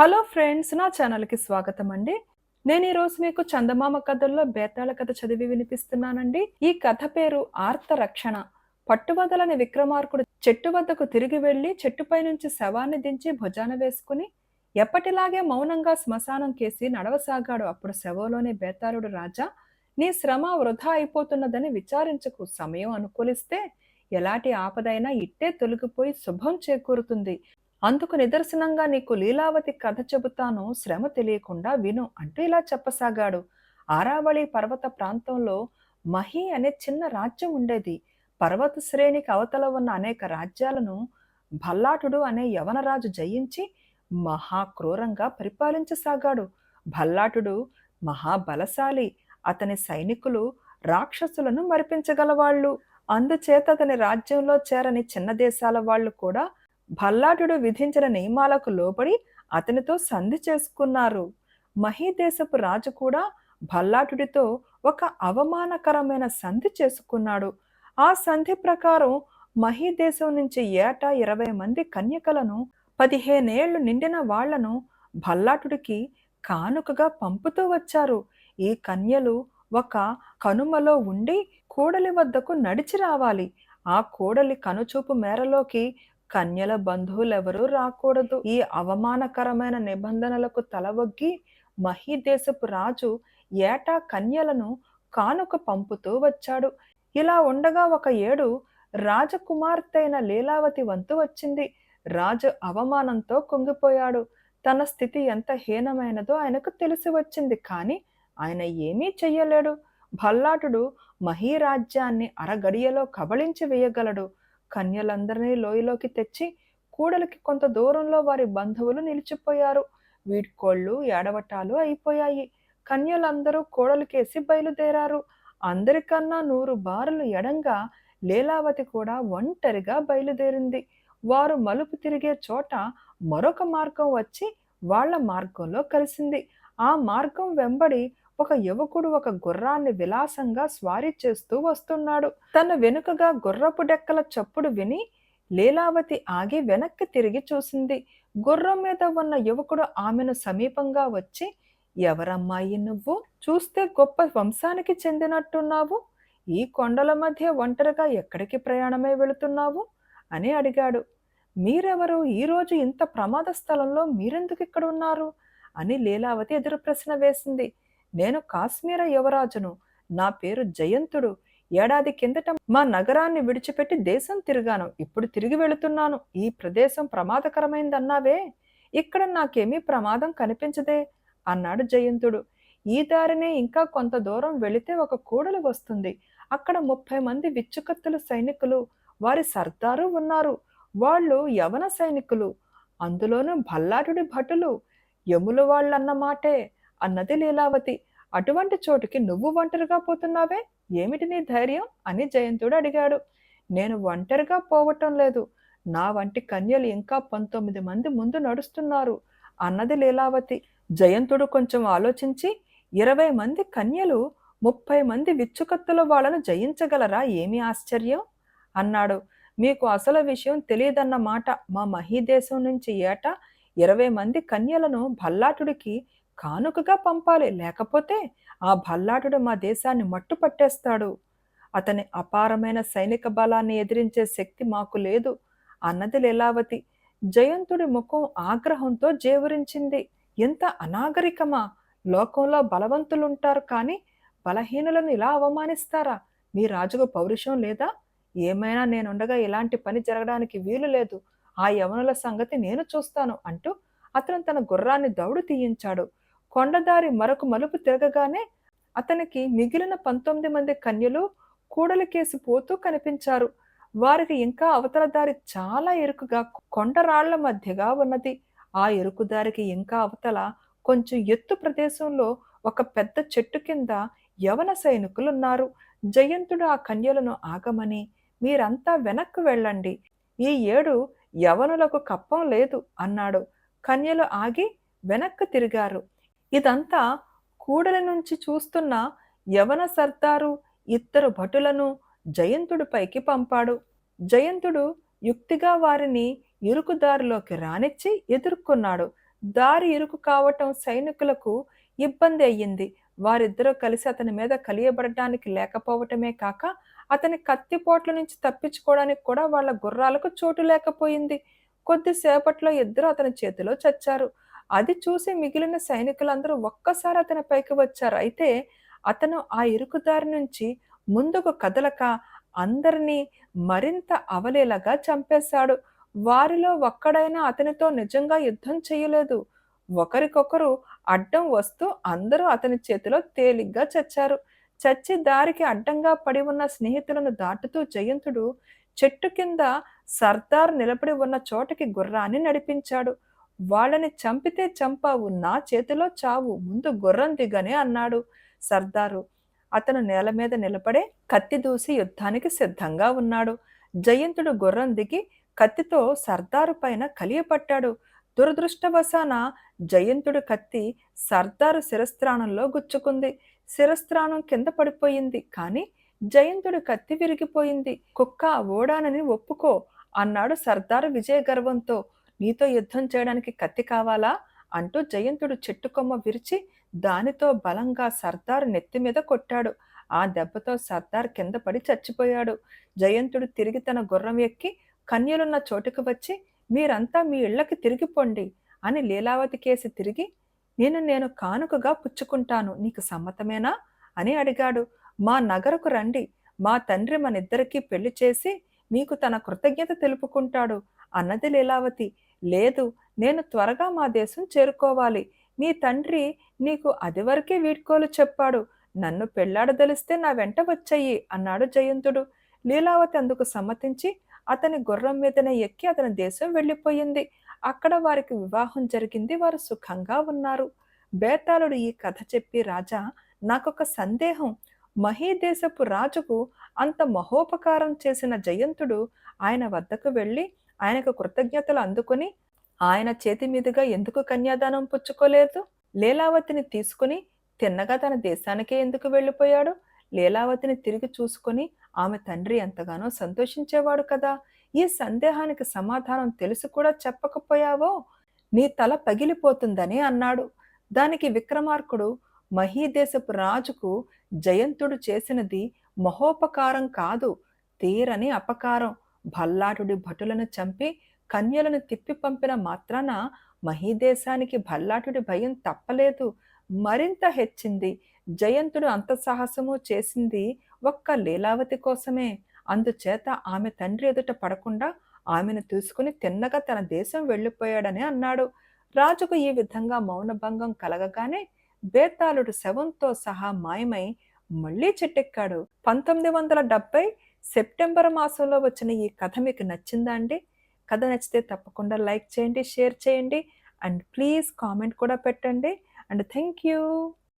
Hello friends నా ఛానల్కి స్వాగతం అండి నేను ఈరోజు మీకు చందమామ కథల్లో బేతాళ కథ చదివి వినిపిస్తున్నానండి. ఈ కథ పేరు ఆర్త రక్షణ పట్టువదలని విక్రమార్కుడు చెట్టు వద్దకు తిరిగి వెళ్ళి చెట్టుపై నుంచి శవాన్ని దించి భుజాన వేసుకుని ఎప్పటిలాగే మౌనంగా శ్మశానం కేసి నడవసాగాడు. అప్పుడు శవంలోని బేతాళుడు రాజా నీ శ్రమ వృధా అయిపోతున్నదని విచారించకు. సమయం అనుకూలిస్తే ఎలాంటి ఆపదైనా ఇట్టే తొలగిపోయి శుభం చేకూరుతుంది. అందుకు నిదర్శనంగా నీకు లీలావతి కథ చెబుతాను శ్రమ తెలియకుండా విను అంటూ ఇలా చెప్పసాగాడు. ఆరావళి పర్వత ప్రాంతంలో మహి అనే చిన్న రాజ్యం ఉండేది. పర్వత శ్రేణికి అవతల ఉన్న అనేక రాజ్యాలను భల్లాటుడు అనే యవనరాజు జయించి మహాక్రూరంగా పరిపాలించసాగాడు. భల్లాటుడు మహాబలశాలి. అతని సైనికులు రాక్షసులను మరిపించగలవాళ్ళు. అందుచేత అతని రాజ్యంలో చేరని చిన్న దేశాల వాళ్ళు కూడా భల్లాటుడు విధించిన నియమాలకు లోబడి అతనితో సంధి చేసుకున్నారు. మహీదేశపు రాజు కూడా భల్లాటుడితో ఒక అవమానకరమైన సంధి చేసుకున్నాడు. ఆ సంధి ప్రకారం మహీదేశం నుంచి ఏటా ఇరవై మంది కన్యకలను పదిహేనేళ్ళు నిండిన వాళ్ళను భల్లాటుడికి కానుకగా పంపుతూ వచ్చారు. ఈ కన్యలు ఒక కనుమలో ఉండి కూడలి వద్దకు నడిచి రావాలి. ఆ కూడలి కనుచూపు మేరలోకి కన్యల బంధువులెవరూ రాకూడదు. ఈ అవమానకరమైన నిబంధనలకు తలవొగ్గి మహీదేశపు రాజు ఏటా కన్యలను కానుక పంపుతూ వచ్చాడు. ఇలా ఉండగా ఒక ఏడు రాజకుమార్తె అయిన లీలావతి వంతు వచ్చింది. రాజు అవమానంతో కుంగిపోయాడు. తన స్థితి ఎంత హీనమైనదో ఆయనకు తెలిసి వచ్చింది. కానీ ఆయన ఏమీ చెయ్యలేడు. భల్లాటుడు మహీరాజ్యాన్ని అరగడియలో కబళించి వేయగలడు. కన్యలందరినీ లోయలోకి తెచ్చి కూడలికి కొంత దూరంలో వారి బంధువులు నిలిచిపోయారు. వీడ్కోళ్ళు ఏడవటాలు అయిపోయాయి. కన్యలందరూ కోడలికేసి బయలుదేరారు. అందరికన్నా నూరు బారులు ఎడంగా లీలావతి కూడా ఒంటరిగా బయలుదేరింది. వారు మలుపు తిరిగే చోట మరొక మార్గం వచ్చి వాళ్ళ మార్గంలో కలిసింది. ఆ మార్గం వెంబడి ఒక యువకుడు ఒక గుర్రాన్ని విలాసంగా స్వారీ చేస్తూ వస్తున్నాడు. తన వెనుకగా గుర్రపు డెక్కల చప్పుడు విని లీలావతి ఆగి వెనక్కి తిరిగి చూసింది. గుర్రం మీద ఉన్న యువకుడు ఆమెను సమీపంగా వచ్చి ఎవరమ్మాయి నువ్వు? చూస్తే గొప్ప వంశానికి చెందినట్టున్నావు. ఈ కొండల మధ్య ఒంటరిగా ఎక్కడికి ప్రయాణమై వెళుతున్నావు? అని అడిగాడు. మీరెవరు? ఈరోజు ఇంత ప్రమాద స్థలంలో మీరెందుకు ఇక్కడ ఉన్నారు అని లీలావతి ఎదురు ప్రశ్న వేసింది. నేను కాశ్మీర యువరాజును. నా పేరు జయంతుడు. ఏడాది కిందట మా నగరాన్ని విడిచిపెట్టి దేశం తిరిగాను. ఇప్పుడు తిరిగి వెళుతున్నాను. ఈ ప్రదేశం ప్రమాదకరమైందన్నావే? ఇక్కడ నాకేమీ ప్రమాదం కనిపించదే? అన్నాడు జయంతుడు. ఈ దారినే ఇంకా కొంత దూరం వెళితే ఒక కూడలి వస్తుంది. అక్కడ ముప్పై మంది విచ్చుకత్తుల సైనికులు వారి సర్దారు ఉన్నారు. వాళ్ళు యవన సైనికులు. అందులోనూ భల్లాటుడి భటులు. యముల వాళ్ళన్నమాటే అన్నది లీలావతి. అటువంటి చోటుకి నువ్వు ఒంటరిగా పోతున్నావే? ఏమిటి నీ ధైర్యం? అని జయంతుడు అడిగాడు. నేను ఒంటరిగా పోవటం లేదు. నా వంటి కన్యలు ఇంకా పంతొమ్మిది మంది ముందు నడుస్తున్నారు. అన్నది లీలావతి. జయంతుడు కొంచెం ఆలోచించి ఇరవై మంది కన్యలు ముప్పై మంది విచ్చుకత్తుల వాళ్ళను జయించగలరా? ఏమి ఆశ్చర్యం? అన్నాడు. మీకు అసలు విషయం తెలియదన్న మాట మా మహీదేశం నుంచి ఏటా ఇరవై మంది కన్యలను భల్లాటుడికి కానుకగా పంపాలి. లేకపోతే ఆ భల్లాటుడు మా దేశాన్ని మట్టు పట్టేస్తాడు. అతని అపారమైన సైనిక బలాన్ని ఎదిరించే శక్తి మాకు లేదు. అన్నది లీలావతి. జయంతుడి ముఖం ఆగ్రహంతో జేవరించింది. ఎంత అనాగరికమా! లోకంలో బలవంతులుంటారు కానీ బలహీనులను ఇలా అవమానిస్తారా? మీ రాజుకు పౌరుషం లేదా? ఏమైనా నేనుండగా ఇలాంటి పని జరగడానికి వీలు లేదు. ఆ యవనుల సంగతి నేను చూస్తాను అంటూ అతను తన గుర్రాన్ని దౌడు తీయించాడు. కొండదారి మరొక మలుపు తిరగగానే అతనికి మిగిలిన పంతొమ్మిది మంది కన్యలు కూడలికేసి పోతూ కనిపించారు. వారికి ఇంకా అవతల దారి చాలా ఇరుకుగా కొండరాళ్ళ మధ్యగా ఉన్నది. ఆ ఇరుకు దారికి ఇంకా అవతల కొంచెం ఎత్తు ప్రదేశంలో ఒక పెద్ద చెట్టు కింద యవన సైనికులున్నారు. జయంతుడు ఆ కన్యలను ఆగమని మీరంతా వెనక్కు వెళ్ళండి. ఈ ఏడు యవనులకు కప్పం లేదు అన్నాడు. కన్యలు ఆగి వెనక్కు తిరిగారు. ఇదంతా కూడల నుంచి చూస్తున్న యవన సర్దారు ఇద్దరు భటులను జయంతుడి పైకి పంపాడు. జయంతుడు యుక్తిగా వారిని ఇరుకుదారిలోకి రానిచ్చి ఎదుర్కొన్నాడు. దారి ఇరుకు కావటం సైనికులకు ఇబ్బంది అయ్యింది. వారిద్దరూ కలిసి అతని మీద కలియబడటానికి లేకపోవటమే కాక అతని కత్తిపోట్ల నుంచి తప్పించుకోవడానికి కూడా వాళ్ళ గుర్రాలకు చోటు లేకపోయింది. కొద్దిసేపట్లో ఇద్దరు అతని చేతిలో చచ్చారు. అది చూసి మిగిలిన సైనికులందరూ ఒక్కసారి అతని పైకి వచ్చారు. అయితే అతను ఆ ఇరుకుదారి నుంచి ముందుకు కదలక అందరినీ మరింత అవలేలగా చంపేశాడు. వారిలో ఒక్కడైనా అతనితో నిజంగా యుద్ధం చేయలేదు. ఒకరికొకరు అడ్డం వస్తూ అందరూ అతని చేతిలో తేలిగ్గా చచ్చారు. చచ్చి దారికి అడ్డంగా పడి ఉన్న స్నేహితులను దాటుతూ జయంతుడు చెట్టు కింద సర్దార్ నిలబడి ఉన్న చోటకి గుర్రాన్ని నడిపించాడు. వాళ్ళని చంపితే చంపావు నా చేతిలో చావు ముందు గుర్రం దిగనే అన్నాడు సర్దారు. అతను నేల మీద నిలబడే కత్తి దూసి యుద్ధానికి సిద్ధంగా ఉన్నాడు. జయంతుడు గుర్రం దిగి కత్తితో సర్దారు పైన కలియపట్టాడు. దురదృష్టవశాన జయంతుడు కత్తి సర్దారు శిరస్త్రాణంలో గుచ్చుకుంది. శిరస్త్రాణం కింద పడిపోయింది కానీ జయంతుడు కత్తి విరిగిపోయింది. కుక్క ఓడానని ఒప్పుకో అన్నాడు సర్దారు విజయ గర్వంతో నీతో యుద్ధం చేయడానికి కత్తి కావాలా? అంటూ జయంతుడు చెట్టు కొమ్మ విరిచి దానితో బలంగా సర్దార్ నెత్తి మీద కొట్టాడు. ఆ దెబ్బతో సర్దార్ కింద పడి చచ్చిపోయాడు. జయంతుడు తిరిగి తన గుర్రం ఎక్కి కన్యలున్న చోటుకు వచ్చి మీరంతా మీ ఇళ్ళకి తిరిగిపోండి అని లీలావతి కేసి తిరిగి నేను నేను కానుకగా పుచ్చుకుంటాను. నీకు సమ్మతమేనా? అని అడిగాడు. మా నగరకు రండి. మా తండ్రి మనిద్దరికీ పెళ్ళి చేసి మీకు తన కృతజ్ఞత తెలుపుకుంటాడు అన్నది లీలావతి. లేదు నేను త్వరగా మా దేశం చేరుకోవాలి. నీ తండ్రి నీకు అదివరకే వీడ్కోలు చెప్పాడు. నన్ను పెళ్ళాడదలిస్తే నా వెంట వచ్చాయి అన్నాడు జయంతుడు. లీలావతి అందుకు సమ్మతించి అతని గుర్రం మీదనే ఎక్కి అతని దేశం వెళ్ళిపోయింది. అక్కడ వారికి వివాహం జరిగింది వారు సుఖంగా ఉన్నారు. బేతాళుడు ఈ కథ చెప్పి రాజా నాకొక సందేహం. మహీదేశపు రాజుకు అంత మహోపకారం చేసిన జయంతుడు ఆయన వద్దకు వెళ్ళి ఆయనకు కృతజ్ఞతలు అందుకుని ఆయన చేతి మీదుగా ఎందుకు కన్యాదానం పుచ్చుకోలేదు? లీలావతిని తీసుకుని తిన్నగా తన దేశానికే ఎందుకు వెళ్ళిపోయాడు? లీలావతిని తిరిగి చూసుకొని ఆమె తండ్రి ఎంతగానో సంతోషించేవాడు కదా. ఈ సందేహానికి సమాధానం తెలుసు కూడా చెప్పకపోయావో? నీ తల పగిలిపోతుందని అన్నాడు. దానికి విక్రమార్కుడు మహీదేశపు రాజుకు జయంతుడు చేసినది మహోపకారం కాదు తీరని అపకారం. భల్లాటుడి భటులను చంపి కన్యలను తిప్పి పంపిన మాత్రాన మహీదేశానికి భల్లాటుడి భయం తప్పలేదు. మరింత హెచ్చింది జయంతుడు అంత సాహసము చేసింది ఒక్క లీలావతి కోసమే. అందుచేత ఆమె తండ్రి ఎదుట పడకుండా ఆమెను తీసుకుని తిన్నగా తన దేశం వెళ్ళిపోయాడని అన్నాడు. రాజుకు ఈ విధంగా మౌనభంగం కలగగానే బేతాళుడు శవంతో సహా మాయమై మళ్ళీ చెట్టెక్కాడు. పంతొమ్మిది వందల డెబ్బై సెప్టెంబర్ మాసంలో వచ్చిన ఈ కథ మీకు నచ్చిందా అండి? కథ నచ్చితే తప్పకుండా లైక్ చేయండి షేర్ చేయండి. అండ్ ప్లీజ్ కామెంట్ కూడా పెట్టండి. And thank you.